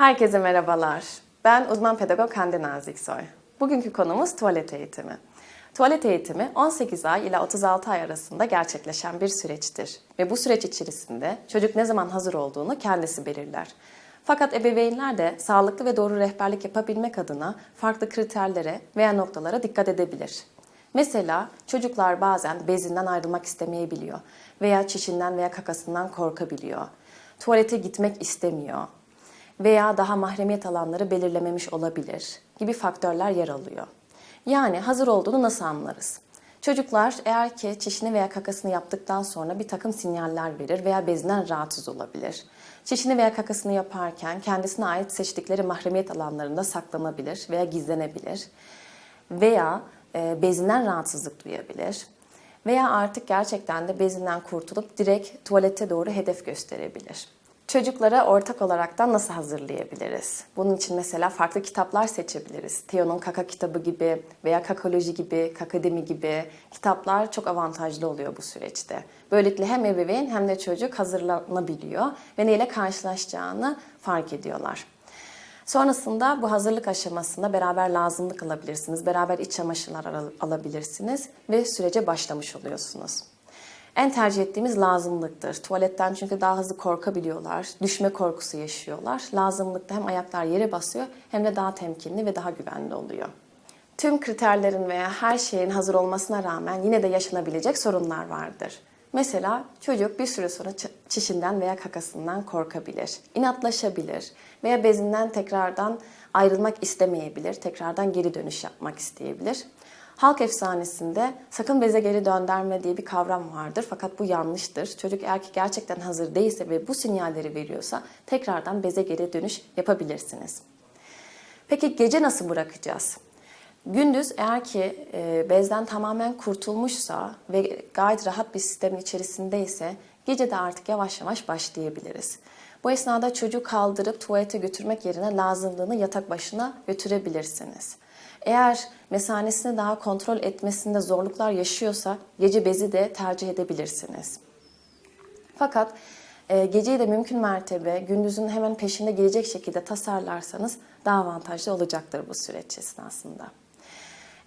Herkese merhabalar. Ben uzman pedagog Hande Naziksoy. Bugünkü konumuz tuvalet eğitimi. Tuvalet eğitimi 18 ay ile 36 ay arasında gerçekleşen bir süreçtir. Ve bu süreç içerisinde çocuk ne zaman hazır olduğunu kendisi belirler. Fakat ebeveynler de sağlıklı ve doğru rehberlik yapabilmek adına farklı kriterlere veya noktalara dikkat edebilir. Mesela çocuklar bazen bezinden ayrılmak istemeyebiliyor veya çişinden veya kakasından korkabiliyor. Tuvalete gitmek istemiyor veya daha mahremiyet alanları belirlememiş olabilir gibi faktörler yer alıyor. Yani hazır olduğunu nasıl anlarız? Çocuklar eğer ki çişini veya kakasını yaptıktan sonra bir takım sinyaller verir veya bezinden rahatsız olabilir. Çişini veya kakasını yaparken kendisine ait seçtikleri mahremiyet alanlarında saklanabilir veya gizlenebilir. Veya e, bezinden rahatsızlık duyabilir. Veya artık gerçekten de bezinden kurtulup direkt tuvalete doğru hedef gösterebilir. Çocuklara ortak olaraktan nasıl hazırlayabiliriz? Bunun için mesela farklı kitaplar seçebiliriz. Theo'nun Kaka kitabı gibi veya Kakoloji gibi, Kakademi gibi kitaplar çok avantajlı oluyor bu süreçte. Böylelikle hem ebeveyn hem de çocuk hazırlanabiliyor ve neyle karşılaşacağını fark ediyorlar. Sonrasında bu hazırlık aşamasında beraber lazımlık alabilirsiniz, beraber iç çamaşırlar al- alabilirsiniz ve sürece başlamış oluyorsunuz. En tercih ettiğimiz lazımlıktır. Tuvaletten çünkü daha hızlı korkabiliyorlar, düşme korkusu yaşıyorlar. Lazımlıkta hem ayaklar yere basıyor hem de daha temkinli ve daha güvenli oluyor. Tüm kriterlerin veya her şeyin hazır olmasına rağmen yine de yaşanabilecek sorunlar vardır. Mesela çocuk bir süre sonra çişinden veya kakasından korkabilir, inatlaşabilir veya bezinden tekrardan ayrılmak istemeyebilir, tekrardan geri dönüş yapmak isteyebilir. Halk efsanesinde sakın beze geri dönderme diye bir kavram vardır fakat bu yanlıştır. Çocuk eğer ki gerçekten hazır değilse ve bu sinyalleri veriyorsa tekrardan beze geri dönüş yapabilirsiniz. Peki gece nasıl bırakacağız? Gündüz eğer ki e, bezden tamamen kurtulmuşsa ve gayet rahat bir sistemin içerisindeyse gece de artık yavaş yavaş başlayabiliriz. Bu esnada çocuğu kaldırıp tuvalete götürmek yerine lazımlığını yatak başına götürebilirsiniz. Eğer mesanesini daha kontrol etmesinde zorluklar yaşıyorsa gece bezi de tercih edebilirsiniz. Fakat e, geceyi de mümkün mertebe gündüzün hemen peşinde gelecek şekilde tasarlarsanız daha avantajlı olacaktır bu süreç esnasında.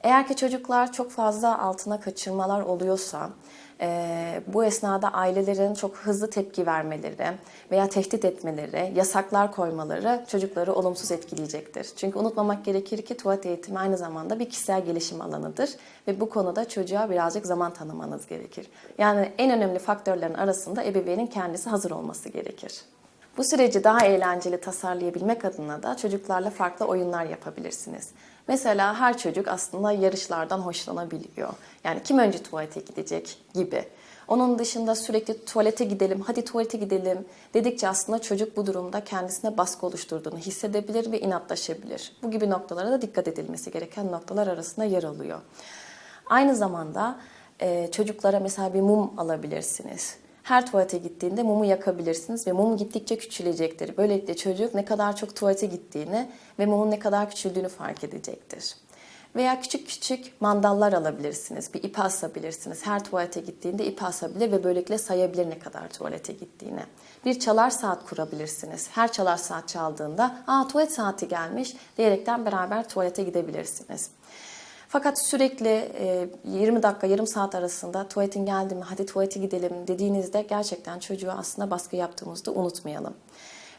Eğer ki çocuklar çok fazla altına kaçırmalar oluyorsa, e, bu esnada ailelerin çok hızlı tepki vermeleri veya tehdit etmeleri, yasaklar koymaları çocukları olumsuz etkileyecektir. Çünkü unutmamak gerekir ki tuvalet eğitimi aynı zamanda bir kişisel gelişim alanıdır ve bu konuda çocuğa birazcık zaman tanımanız gerekir. Yani en önemli faktörlerin arasında ebeveynin kendisi hazır olması gerekir. Bu süreci daha eğlenceli tasarlayabilmek adına da çocuklarla farklı oyunlar yapabilirsiniz. Mesela her çocuk aslında yarışlardan hoşlanabiliyor. Yani kim önce tuvalete gidecek gibi. Onun dışında sürekli tuvalete gidelim, hadi tuvalete gidelim dedikçe aslında çocuk bu durumda kendisine baskı oluşturduğunu hissedebilir ve inatlaşabilir. Bu gibi noktalara da dikkat edilmesi gereken noktalar arasında yer alıyor. Aynı zamanda çocuklara mesela bir mum alabilirsiniz. Her tuvalete gittiğinde mumu yakabilirsiniz ve mum gittikçe küçülecektir. Böylelikle çocuk ne kadar çok tuvalete gittiğini ve mumun ne kadar küçüldüğünü fark edecektir. Veya küçük küçük mandallar alabilirsiniz. Bir ip asabilirsiniz. Her tuvalete gittiğinde ip asabilir ve böylelikle sayabilir ne kadar tuvalete gittiğini. Bir çalar saat kurabilirsiniz. Her çalar saat çaldığında ''Aa tuvalet saati gelmiş'' diyerekten beraber tuvalete gidebilirsiniz. Fakat sürekli e, 20 dakika, yarım saat arasında tuvaletin geldi mi, hadi tuvalete gidelim dediğinizde gerçekten çocuğa aslında baskı yaptığımızda unutmayalım.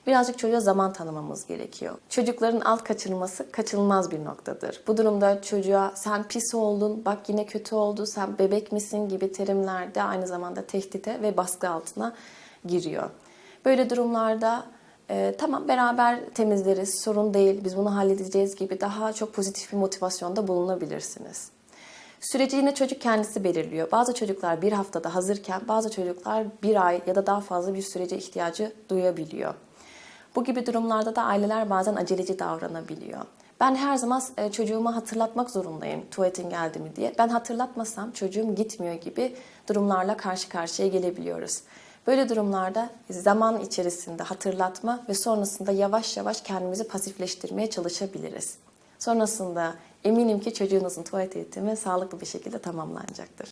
Birazcık çocuğa zaman tanımamız gerekiyor. Çocukların alt kaçırılması kaçınılmaz bir noktadır. Bu durumda çocuğa sen pis oldun, bak yine kötü oldu, sen bebek misin gibi terimler de aynı zamanda tehdite ve baskı altına giriyor. Böyle durumlarda e, tamam beraber temizleriz, sorun değil, biz bunu halledeceğiz gibi daha çok pozitif bir motivasyonda bulunabilirsiniz. Süreci yine çocuk kendisi belirliyor. Bazı çocuklar bir haftada hazırken bazı çocuklar bir ay ya da daha fazla bir sürece ihtiyacı duyabiliyor. Bu gibi durumlarda da aileler bazen aceleci davranabiliyor. Ben her zaman e, çocuğuma hatırlatmak zorundayım tuvaletin geldi mi diye. Ben hatırlatmasam çocuğum gitmiyor gibi durumlarla karşı karşıya gelebiliyoruz. Böyle durumlarda zaman içerisinde hatırlatma ve sonrasında yavaş yavaş kendimizi pasifleştirmeye çalışabiliriz. Sonrasında eminim ki çocuğunuzun tuvalet eğitimi sağlıklı bir şekilde tamamlanacaktır.